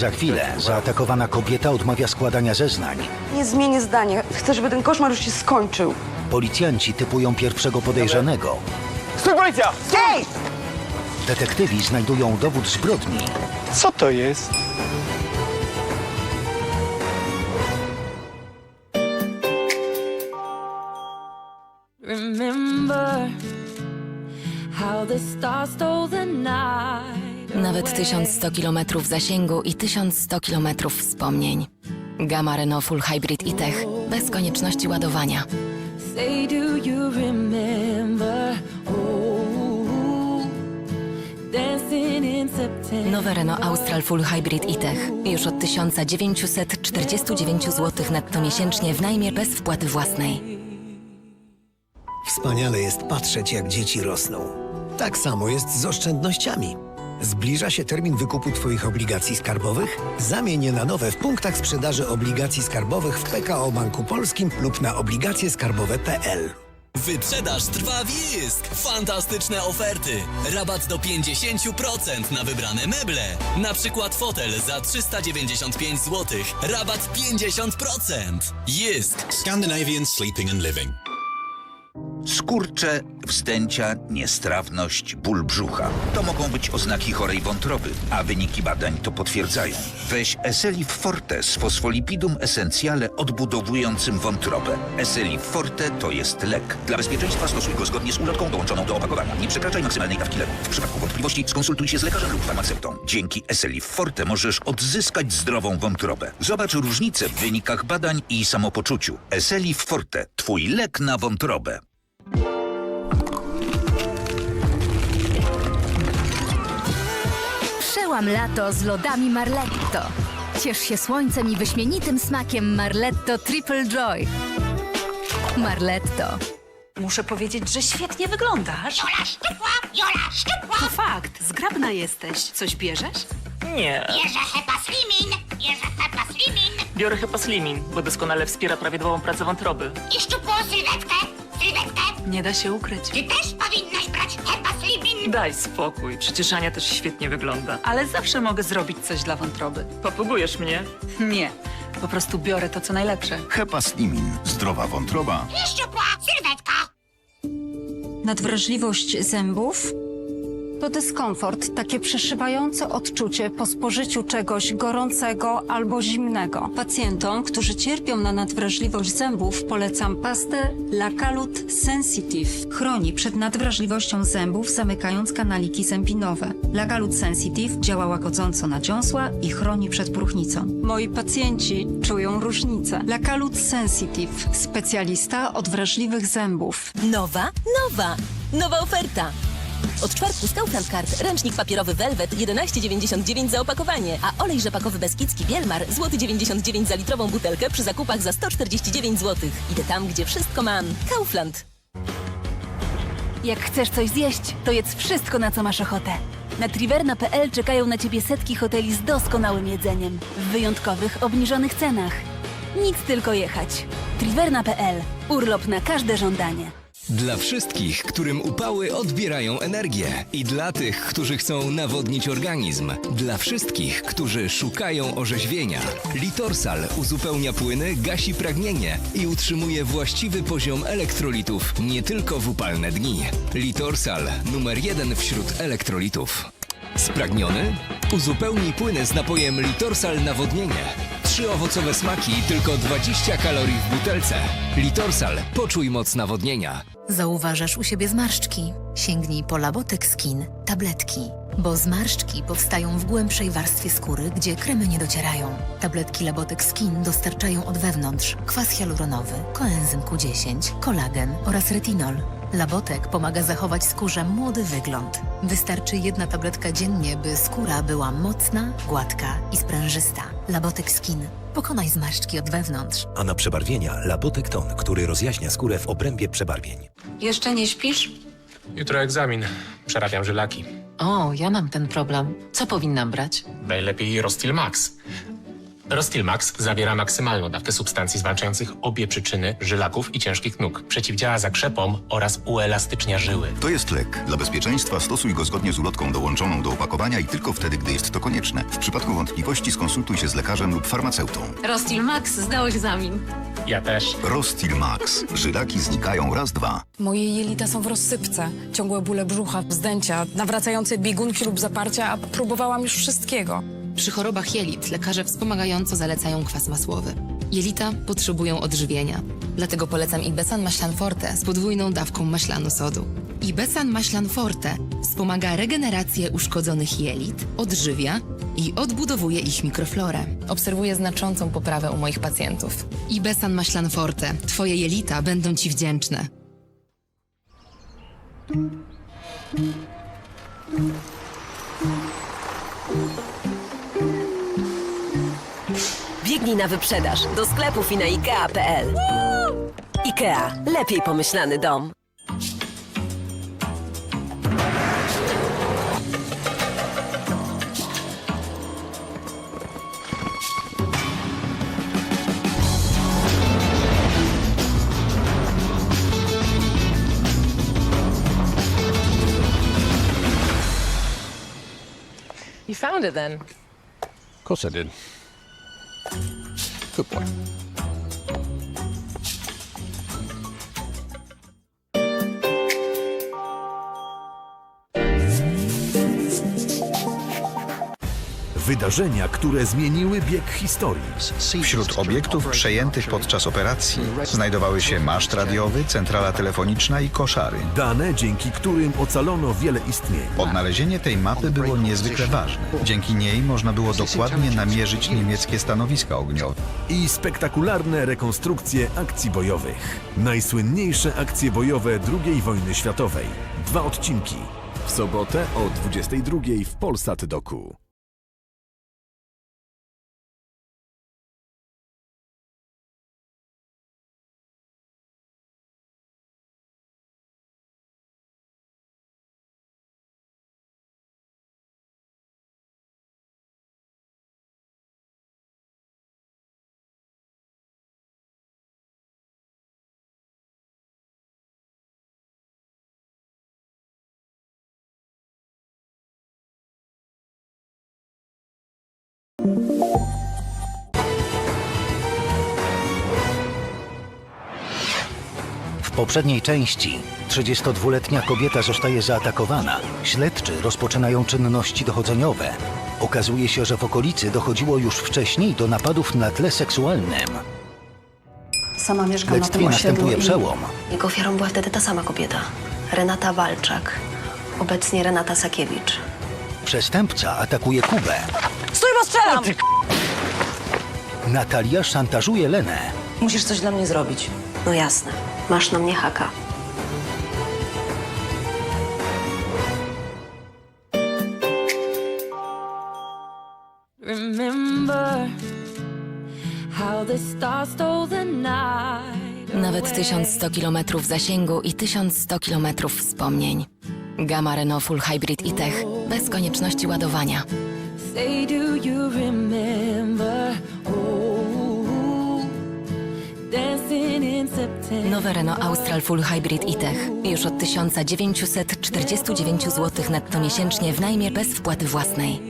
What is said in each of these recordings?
Za chwilę zaatakowana kobieta odmawia składania zeznań. Nie zmienię zdania. Chcę, żeby ten koszmar już się skończył. Policjanci typują pierwszego podejrzanego. Stój, policja! Hej! Detektywi znajdują dowód zbrodni. Co to jest? Remember how the stars stole the night Nawet away. 1100 km zasięgu i 1100 km wspomnień. Gamma Renault Full Hybrid e-Tech bez konieczności ładowania. Nowe Renault Austral Full Hybrid e-Tech już od 1949 zł netto miesięcznie w najmie bez wpłaty własnej. Wspaniale jest patrzeć, jak dzieci rosną. Tak samo jest z oszczędnościami. Zbliża się termin wykupu Twoich obligacji skarbowych? Zamień je na nowe w punktach sprzedaży obligacji skarbowych w PKO Banku Polskim lub na obligacjeskarbowe.pl. Wyprzedaż trwa w Jysk! Fantastyczne oferty! Rabat do 50% na wybrane meble. Na przykład fotel za 395 zł. Rabat 50%. Jysk! Scandinavian Sleeping and Living. Skurcze, wzdęcia, niestrawność, ból brzucha. To mogą być oznaki chorej wątroby, a wyniki badań to potwierdzają. Weź Eselif Forte z fosfolipidum esencjale odbudowującym wątrobę. Eselif Forte to jest lek. Dla bezpieczeństwa stosuj go zgodnie z ulotką dołączoną do opakowania. Nie przekraczaj maksymalnej dawki leku. W przypadku wątpliwości skonsultuj się z lekarzem lub farmaceutą. Dzięki Eselif Forte możesz odzyskać zdrową wątrobę. Zobacz różnicę w wynikach badań i samopoczuciu. Eselif Forte. Twój lek na wątrobę. Przełam lato z lodami Marletto. Ciesz się słońcem i wyśmienitym smakiem Marletto Triple Joy. Marletto. Muszę powiedzieć, że świetnie wyglądasz. Jola szczupła, Jola szczupła. To fakt, zgrabna jesteś. Coś bierzesz? Nie. Bierze Hepa Slimin, bierze Hepa Slimin. Biorę Hepaslimin, bo doskonale wspiera prawidłową pracę wątroby. I szczupłą sylwetkę, sylwetkę. Nie da się ukryć. Ty też powinnaś brać Hepa Slimin. Daj spokój, przecież Ania też świetnie wygląda. Ale zawsze mogę zrobić coś dla wątroby. Popugujesz mnie? Nie, po prostu biorę to, co najlepsze. Hepaslimin. Zdrowa wątroba. Nadwrażliwość zębów? To dyskomfort, takie przeszywające odczucie po spożyciu czegoś gorącego albo zimnego. Pacjentom, którzy cierpią na nadwrażliwość zębów, polecam pastę Lakalut Sensitive. Chroni przed nadwrażliwością zębów, zamykając kanaliki zębinowe. Lakalut Sensitive działa łagodząco na dziąsła i chroni przed próchnicą. Moi pacjenci czują różnicę. Lakalut Sensitive, specjalista od wrażliwych zębów. Nowa, nowa, nowa oferta. Od czwartku z Kaufland ręcznik papierowy Velvet 11,99 za opakowanie, a olej rzepakowy Beskidzki Bielmar złoty 99 za litrową butelkę przy zakupach za 149 zł. Idę tam, gdzie wszystko mam. Kaufland. Jak chcesz coś zjeść, to jedz wszystko, na co masz ochotę. Na triverna.pl czekają na ciebie setki hoteli z doskonałym jedzeniem. W wyjątkowych, obniżonych cenach. Nic tylko jechać. Triverna.pl. Urlop na każde żądanie. Dla wszystkich, którym upały odbierają energię i dla tych, którzy chcą nawodnić organizm. Dla wszystkich, którzy szukają orzeźwienia. Litorsal uzupełnia płyny, gasi pragnienie i utrzymuje właściwy poziom elektrolitów nie tylko w upalne dni. Litorsal numer jeden wśród elektrolitów. Spragniony? Uzupełnij płyny z napojem Litorsal Nawodnienie. Trzy owocowe smaki tylko 20 kalorii w butelce. Litorsal. Poczuj moc nawodnienia. Zauważasz u siebie zmarszczki? Sięgnij po Labotek Skin tabletki. Bo zmarszczki powstają w głębszej warstwie skóry, gdzie kremy nie docierają. Tabletki Labotek Skin dostarczają od wewnątrz kwas hialuronowy, koenzym Q10, kolagen oraz retinol. Labotek pomaga zachować skórze młody wygląd. Wystarczy jedna tabletka dziennie, by skóra była mocna, gładka i sprężysta. Labotek Skin. Pokonaj zmarszczki od wewnątrz. A na przebarwienia Labotek Ton, który rozjaśnia skórę w obrębie przebarwień. Jeszcze nie śpisz? Jutro egzamin. Przerabiam żylaki. O, ja mam ten problem. Co powinnam brać? Najlepiej Rostil Max. Rostil Max zawiera maksymalną dawkę substancji zwalczających obie przyczyny żylaków i ciężkich nóg. Przeciwdziała zakrzepom oraz uelastycznia żyły. To jest lek. Dla bezpieczeństwa stosuj go zgodnie z ulotką dołączoną do opakowania i tylko wtedy, gdy jest to konieczne. W przypadku wątpliwości skonsultuj się z lekarzem lub farmaceutą. Rostil Max, zdałeś egzamin. Ja też. Rostil Max. Żylaki znikają raz, dwa. Moje jelita są w rozsypce. Ciągłe bóle brzucha, wzdęcia, nawracające biegunki lub zaparcia, a próbowałam już wszystkiego. Przy chorobach jelit lekarze wspomagająco zalecają kwas masłowy. Jelita potrzebują odżywienia. Dlatego polecam Ibesan Maślan Forte z podwójną dawką maślanu sodu. Ibesan Maślan Forte wspomaga regenerację uszkodzonych jelit, odżywia i odbudowuje ich mikroflorę. Obserwuję znaczącą poprawę u moich pacjentów. Ibesan Maślan Forte. Twoje jelita będą Ci wdzięczne. Biegnij na wyprzedaż do sklepów i na IKEA.pl. IKEA. Lepiej pomyślany dom. You found it then. Of course I did. se. Wydarzenia, które zmieniły bieg historii. Wśród obiektów przejętych podczas operacji znajdowały się maszt radiowy, centrala telefoniczna i koszary. Dane, dzięki którym ocalono wiele istnień. Odnalezienie tej mapy było niezwykle ważne. Dzięki niej można było dokładnie namierzyć niemieckie stanowiska ogniowe. I spektakularne rekonstrukcje akcji bojowych. Najsłynniejsze akcje bojowe II wojny światowej. Dwa odcinki. W sobotę o 22 w Polsat Doku. W poprzedniej części 32-letnia kobieta zostaje zaatakowana. Śledczy rozpoczynają czynności dochodzeniowe. Okazuje się, że w okolicy dochodziło już wcześniej do napadów na tle seksualnym. Sama mieszkam na tym osiedlu następuje i- przełom. Jego ofiarą była wtedy ta sama kobieta. Renata Walczak. Obecnie Renata Sakiewicz. Przestępca atakuje Kubę. Stój, bo strzelam! Natalia szantażuje Lenę. Musisz coś dla mnie zrobić. No jasne. Masz na mnie haka. Nawet 1100 km zasięgu i 1100 km wspomnień. Gamma Renault Full Hybrid e-Tech bez konieczności ładowania. Nowe Renault Austral Full Hybrid e-Tech. Już od 1949 zł netto miesięcznie w najmie bez wpłaty własnej.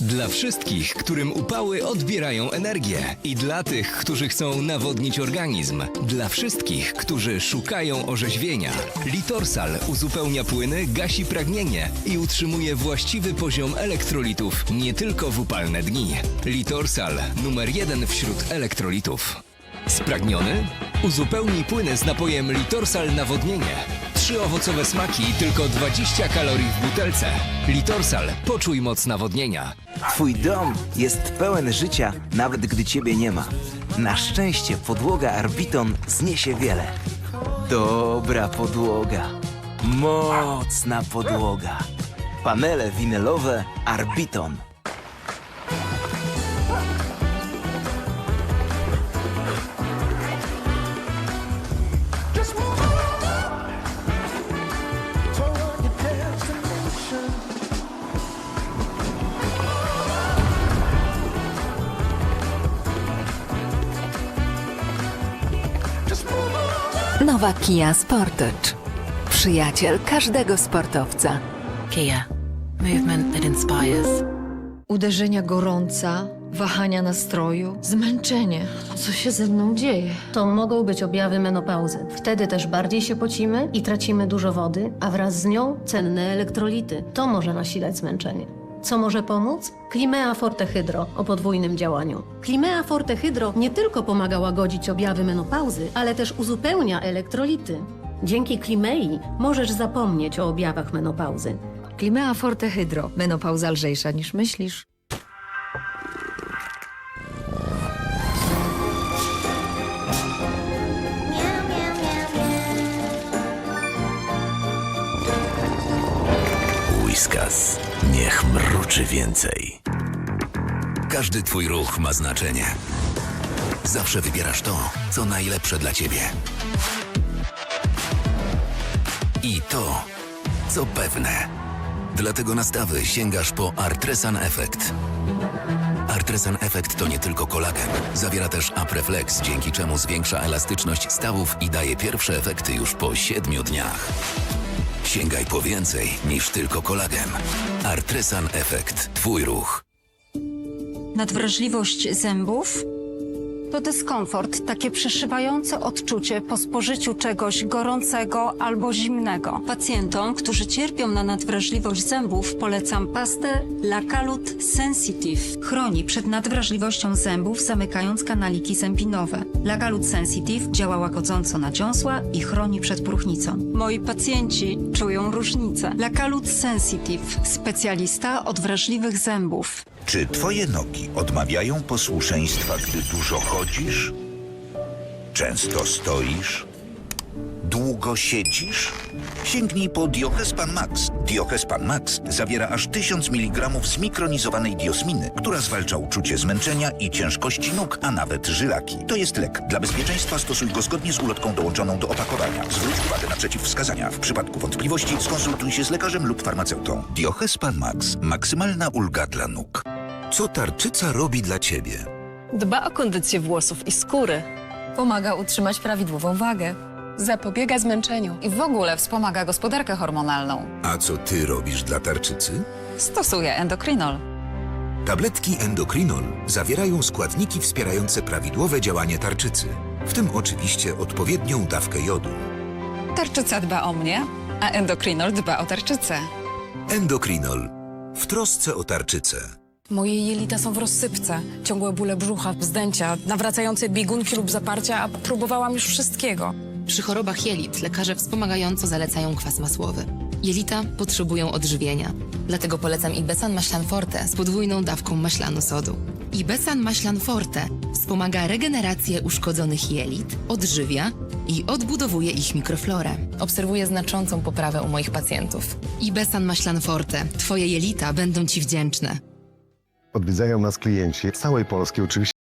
Dla wszystkich, którym upały odbierają energię i dla tych, którzy chcą nawodnić organizm. Dla wszystkich, którzy szukają orzeźwienia. Litorsal uzupełnia płyny, gasi pragnienie i utrzymuje właściwy poziom elektrolitów nie tylko w upalne dni. Litorsal numer jeden wśród elektrolitów. Spragniony? Uzupełnij płyny z napojem Litorsal Nawodnienie. Trzy owocowe smaki, tylko 20 kalorii w butelce. Litorsal, poczuj moc nawodnienia. Twój dom jest pełen życia, nawet gdy ciebie nie ma. Na szczęście podłoga Arbiton zniesie wiele. Dobra podłoga. Mocna podłoga. Panele winylowe Arbiton. Nowa Kia Sportage. Przyjaciel każdego sportowca. Kia. Movement that inspires. Uderzenia gorąca, wahania nastroju, zmęczenie. Co się ze mną dzieje? To mogą być objawy menopauzy. Wtedy też bardziej się pocimy i tracimy dużo wody, a wraz z nią cenne elektrolity. To może nasilać zmęczenie. Co może pomóc? Klimea Forte Hydro o podwójnym działaniu. Klimea Forte Hydro nie tylko pomaga łagodzić objawy menopauzy, ale też uzupełnia elektrolity. Dzięki Klimei możesz zapomnieć o objawach menopauzy. Klimea Forte Hydro. Menopauza lżejsza niż myślisz. Whiskas. Niech mruczy więcej. Każdy twój ruch ma znaczenie. Zawsze wybierasz to, co najlepsze dla ciebie. I to, co pewne. Dlatego na stawy sięgasz po Artresan Effect. Artresan Effect to nie tylko kolagen. Zawiera też Apreflex, dzięki czemu zwiększa elastyczność stawów i daje pierwsze efekty już po 7 dniach. Sięgaj po więcej niż tylko kolagen. Artresan Effect. Twój ruch. Nadwrażliwość zębów To dyskomfort, takie przeszywające odczucie po spożyciu czegoś gorącego albo zimnego. Pacjentom, którzy cierpią na nadwrażliwość zębów, polecam pastę Lacalut Sensitive. Chroni przed nadwrażliwością zębów, zamykając kanaliki zębinowe. Lacalut Sensitive działa łagodząco na dziąsła i chroni przed próchnicą. Moi pacjenci czują różnicę. Lacalut Sensitive, specjalista od wrażliwych zębów. Czy twoje nogi odmawiają posłuszeństwa, gdy dużo chodzisz? Często stoisz? Długo siedzisz? Sięgnij po Diochespan Max. Diochespan Max zawiera aż 1000 mg zmikronizowanej diosminy, która zwalcza uczucie zmęczenia i ciężkości nóg, a nawet żylaki. To jest lek. Dla bezpieczeństwa stosuj go zgodnie z ulotką dołączoną do opakowania. Zwróć uwagę na przeciwwskazania. W przypadku wątpliwości skonsultuj się z lekarzem lub farmaceutą. Diochespan Max. Maksymalna ulga dla nóg. Co tarczyca robi dla ciebie? Dba o kondycję włosów i skóry. Pomaga utrzymać prawidłową wagę. Zapobiega zmęczeniu. I w ogóle wspomaga gospodarkę hormonalną. A co ty robisz dla tarczycy? Stosuje endokrinol. Tabletki Endokrinol zawierają składniki wspierające prawidłowe działanie tarczycy, w tym oczywiście odpowiednią dawkę jodu. Tarczyca dba o mnie, a endokrinol dba o tarczycę. Endokrinol. W trosce o tarczycę. Moje jelita są w rozsypce. Ciągłe bóle brzucha, wzdęcia, nawracające biegunki lub zaparcia, a próbowałam już wszystkiego. Przy chorobach jelit lekarze wspomagająco zalecają kwas masłowy. Jelita potrzebują odżywienia. Dlatego polecam Ibesan Maślan Forte z podwójną dawką maślanu sodu. Ibesan Maślan Forte wspomaga regenerację uszkodzonych jelit, odżywia i odbudowuje ich mikroflorę. Obserwuję znaczącą poprawę u moich pacjentów. Ibesan Maślan Forte. Twoje jelita będą Ci wdzięczne. Odwiedzają nas klienci z całej Polski, oczywiście.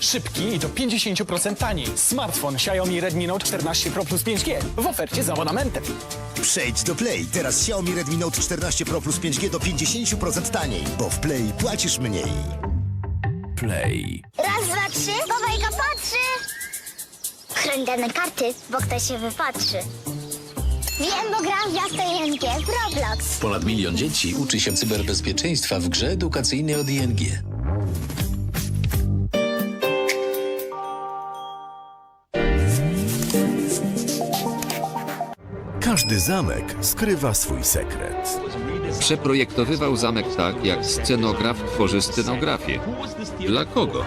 Szybki i do 50% taniej. Smartfon Xiaomi Redmi Note 14 Pro plus 5G w ofercie z abonamentem. Przejdź do Play. Teraz Xiaomi Redmi Note 14 Pro plus 5G do 50% taniej, bo w Play płacisz mniej. Play. Raz, dwa, trzy, bobajka patrzy. Chrędane karty, bo ktoś się wypatrzy. Wiem, bo gram w Jasno ING w Roblox. Ponad milion dzieci uczy się cyberbezpieczeństwa w grze edukacyjnej od ING. Każdy zamek skrywa swój sekret. Przeprojektowywał zamek tak, jak scenograf tworzy scenografię. Dla kogo?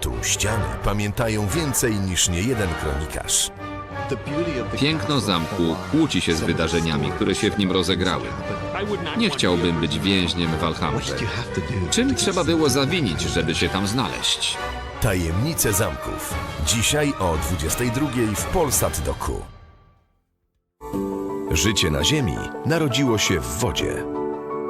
Tu ściany pamiętają więcej niż niejeden kronikarz. Piękno zamku kłóci się z wydarzeniami, które się w nim rozegrały. Nie chciałbym być więźniem Walhammer. Czym trzeba było zawinić, żeby się tam znaleźć? Tajemnice zamków. Dzisiaj o 22 w Polsat Doku. Życie na Ziemi narodziło się w wodzie.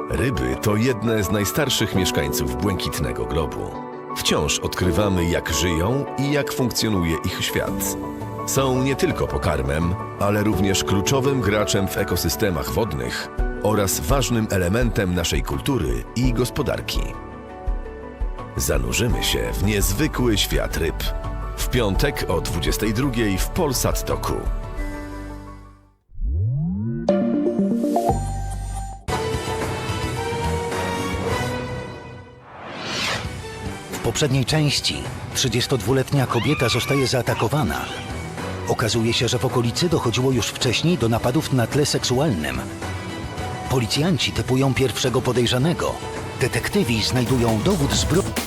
Ryby to jedne z najstarszych mieszkańców błękitnego globu. Wciąż odkrywamy, jak żyją i jak funkcjonuje ich świat. Są nie tylko pokarmem, ale również kluczowym graczem w ekosystemach wodnych oraz ważnym elementem naszej kultury i gospodarki. Zanurzymy się w niezwykły świat ryb. W piątek o 22 w Polsat Toku. Poprzedniej części 32-letnia kobieta zostaje zaatakowana. Okazuje się, że w okolicy dochodziło już wcześniej do napadów na tle seksualnym. Policjanci typują pierwszego podejrzanego. Detektywi znajdują dowód zbrodni.